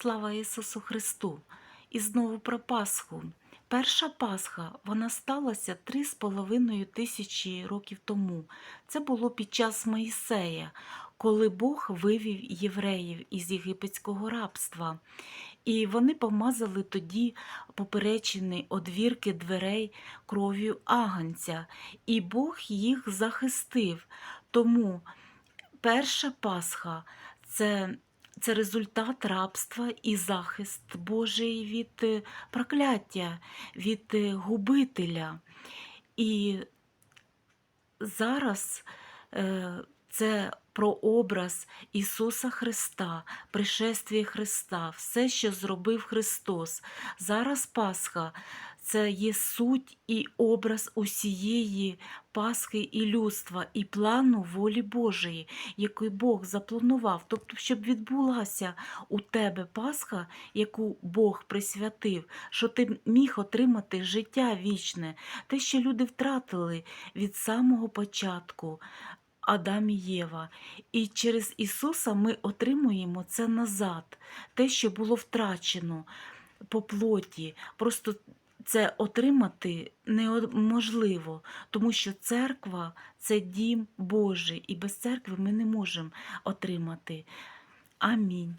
Слава Ісусу Христу! І знову про Пасху. Перша Пасха вона сталася три з половиною тисячі років тому. Це було під час Моїсея, коли Бог вивів євреїв із єгипетського рабства. І вони помазали тоді поперечини одвірки дверей кров'ю аганця, і Бог їх захистив. Тому перша Пасха це, це результат рабства і захист Божий від е, прокляття, від е, губителя. І зараз е, це прообраз Ісуса Христа, пришествія Христа, все, що зробив Христос. Зараз Пасха це є суть і образ усієї Пасхи і людства, і плану волі Божої, який Бог запланував. Тобто, щоб відбулася у тебе Пасха, яку Бог присвятив, що ти міг отримати життя вічне, те, що люди втратили від самого початку. Адам і Єва. І через Ісуса ми отримуємо це назад, те, що було втрачено по плоті. Просто це отримати неможливо, тому що церква це дім Божий, і без церкви ми не можемо отримати. Амінь.